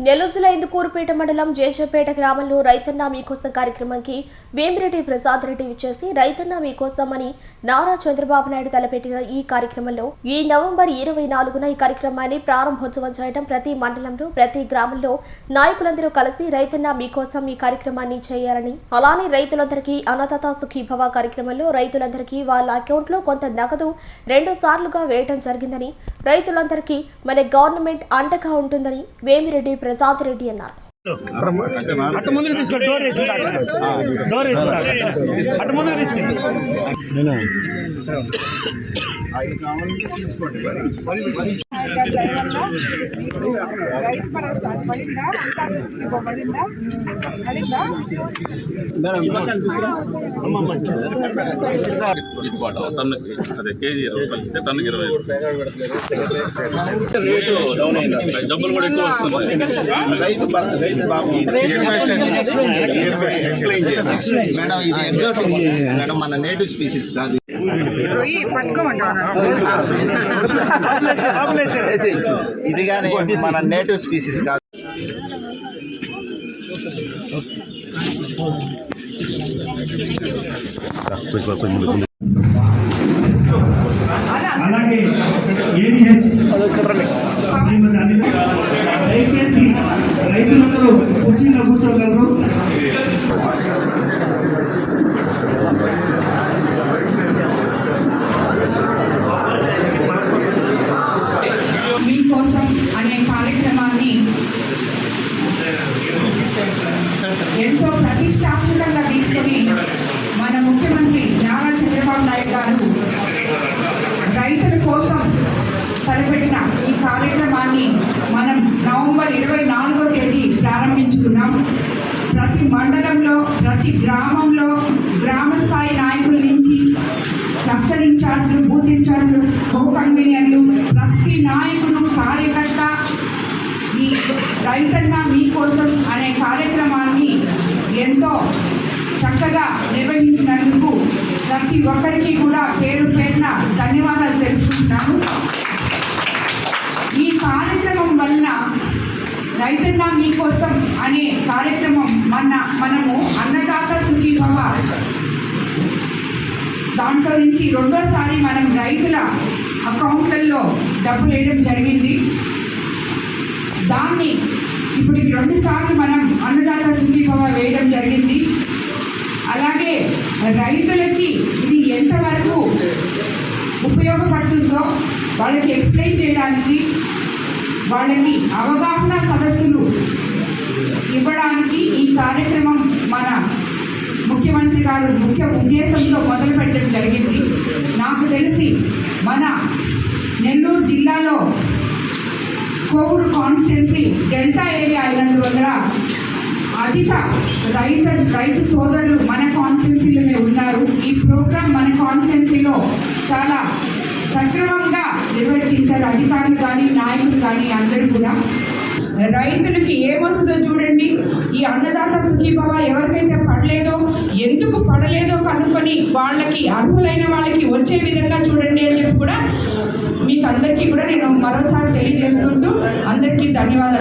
నెల్లూరు జిల్లా ఇందుకూరుపేట మండలం జేషపేట గ్రామంలో రైతన్న మీకోసం కార్యక్రమానికి వేమిరెడ్డి ప్రసాద్ రెడ్డి విచ్చేసి రైతన్న మీకోసం అని నారా చంద్రబాబు నాయుడు తలపెట్టిన ఈ కార్యక్రమంలో ఈ నవంబర్ ఇరవై నాలుగున ఈ కార్యక్రమాన్ని ప్రారంభోత్సవం చేయడం ప్రతి మండలంలో ప్రతి గ్రామంలో నాయకులందరూ కలిసి రైతన్న మీకోసం ఈ కార్యక్రమాన్ని చేయాలని అలానే రైతులందరికీ అన్నదాత సుఖీభవ కార్యక్రమంలో రైతులందరికీ వాళ్ళ అకౌంట్లో కొంత నగదు రెండు సార్లుగా వేయటం జరిగిందని రైతులందరికీ మన గవర్నమెంట్ అండగా ఉంటుందని వేమిరెడ్డి ప్రసాద్ రెడ్డి అన్నారు. అటు ముందుకు తీసుకో డోర్ డోర్ అటు ముందుకు గిట్టుబాటు టన్నుకి అదే కేజీ ఇరవై రూపాయలు ఇస్తే టన్నుకి ఇరవై. జబ్బులు కూడా ఎక్కువ వస్తున్నాయి. రైతు భర- రైతు బాబు ఎక్స్ప్లెయిన్ చేయండి. మేడం ఇది ఎగ్జాటిక్ మేడం మన నేటివ్ స్పీసీస్ కాదు. ఇది కానీ మన నేటివ్ స్పీసీస్ కాదు. అలాగే దయచేసి రైతులందరూ కుర్చీలో కూర్చోగలరు. తలపెట్టిన ఈ కార్యక్రమాన్ని మనం నవంబర్ ఇరవై నాలుగో తేదీ ప్రారంభించుకున్నాం. ప్రతి మండలంలో ప్రతి గ్రామంలో గ్రామ స్థాయి నాయకుల నుంచి క్లస్టర్ ఇన్ఛార్జీలు బూత్ ఇన్ఛార్జీలు కో కన్వీనియర్లు ప్రతి నాయకుడు కార్యకర్త ఈ రైతన్న మీకోసం అనే కార్యక్రమాన్ని ఎంతో చక్కగా నిర్వహించినందుకు ప్రతి ఒక్కరికి కూడా పేరు పేరున ధన్యవాదాలు తెలుపుకుంటున్నాను. రైతన్న మీకోసం అనే కార్యక్రమం మన మనము అన్నదాత సుఖీభవ. దాంట్లో నుంచి రెండోసారి మనం రైతుల అకౌంట్లలో డబ్బు వేయడం జరిగింది. దాన్ని ఇప్పుడు రెండుసార్లు మనం అన్నదాత సుఖీభవ వేయడం జరిగింది. అలాగే రైతులకి ఇది ఎంతవరకు ఉపయోగపడుతుందో వాళ్ళకి ఎక్స్ప్లెయిన్ చేయడానికి వాళ్ళకి అవగాహన సదస్సులు ఇవ్వడానికి ఈ కార్యక్రమం మన ముఖ్యమంత్రి గారు ముఖ్య ఉద్దేశంతో మొదలుపెట్టడం జరిగింది. నాకు తెలిసి మన నెల్లూరు జిల్లాలో కోవూరు కాన్స్టిట్యున్సీ డెల్టా ఏరియా అయినందువల్ల అధిక రైతు రైతు సోదరులు మన కాన్స్టిట్యున్సీలోనే ఉన్నారు. ఈ ప్రోగ్రాం మన కాన్స్టిట్యున్సీలో చాలా సక్రమంగా నిర్వర్తించారు. అధికారులు కానీ నాయకులు కానీ అందరూ కూడా. రైతులకి ఏమొస్తుందో చూడండి. ఈ అన్నదాత సుఖీభవ ఎవరికైతే పడలేదో ఎందుకు పడలేదో కనుక్కొని వాళ్ళకి అర్హులైన వాళ్ళకి వచ్చే విధంగా చూడండి అని చెప్పి కూడా మీకు అందరికీ కూడా నేను మరోసారి తెలియజేసుకుంటూ అందరికీ ధన్యవాదాలు.